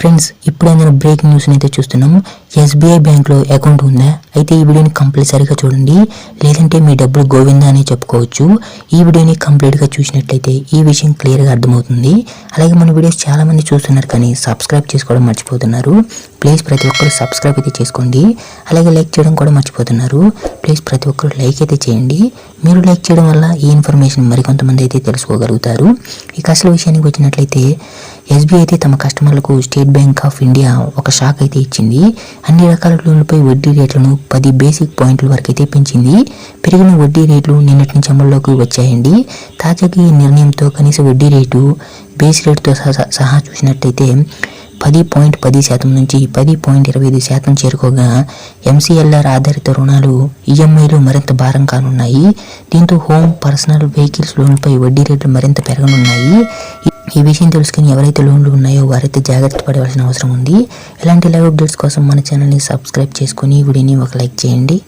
Friends ఇప్పుడే నేను break news అయితే చూస్తున్నాం ఎస్బీఐ బ్యాంక్లో అకౌంట్ ఉందా? అయితే ఈ వీడియోని కంపల్సరీగా చూడండి. లేదంటే మీ డబ్బులు గోవిందా అని చెప్పుకోవచ్చు. ఈ వీడియోని కంప్లీట్గా చూసినట్లయితే ఈ విషయం క్లియర్గా అర్థమవుతుంది. అలాగే మన వీడియోస్ చాలా మంది చూస్తున్నారు కానీ సబ్స్క్రైబ్ చేసుకోవడం మర్చిపోతున్నారు. ప్లీజ్ ప్రతి ఒక్కరు సబ్స్క్రైబ్ అయితే చేసుకోండి. అలాగే లైక్ చేయడం కూడా మర్చిపోతున్నారు. ప్లీజ్ ప్రతి ఒక్కరు లైక్ అయితే చేయండి. మీరు లైక్ చేయడం వల్ల ఈ ఇన్ఫర్మేషన్ మరికొంతమంది అయితే తెలుసుకోగలుగుతారు. ఇక అసలు విషయానికి వచ్చినట్లయితే ఎస్బీఐ అయితే తమ కస్టమర్లకు స్టేట్ బ్యాంక్ ఆఫ్ ఇండియా ఒక షాక్ అయితే ఇచ్చింది. అన్ని రకాల లోన్లపై వడ్డీ రేట్లను పది బేసిక్ పాయింట్ల వరకు అయితే పెంచింది. పెరిగిన వడ్డీ రేట్లు నిన్నటి నుంచి అమల్లోకి వచ్చాయండి. తాజాగా ఈ నిర్ణయంతో కనీస వడ్డీ రేటు బేస్ రేటుతో సహా సహా చూసినట్టయితే పది పాయింట్ పది శాతం నుంచి పది పాయింట్ ఇరవై ఐదు శాతం చేరుకోగా ఎంసీఎల్ఆర్ ఆధారిత రుణాలు ఈఎంఐలు మరింత భారం కానున్నాయి. దీంతో హోమ్ పర్సనల్ వెహికల్స్ లోన్లపై వడ్డీ రేట్లు మరింత పెరగనున్నాయి. ఈ- విషయం తెలుసుకుని ఎవరైతే లోన్లు ఉన్నాయో వారైతే జాగ్రత్త పడవలసిన అవసరం ఉంది. ఇలాంటి లైవ్ అప్డేట్స్ కోసం మన ఛానల్ని సబ్స్క్రైబ్ చేసుకుని వీడియోని ఒక లైక్ చేయండి.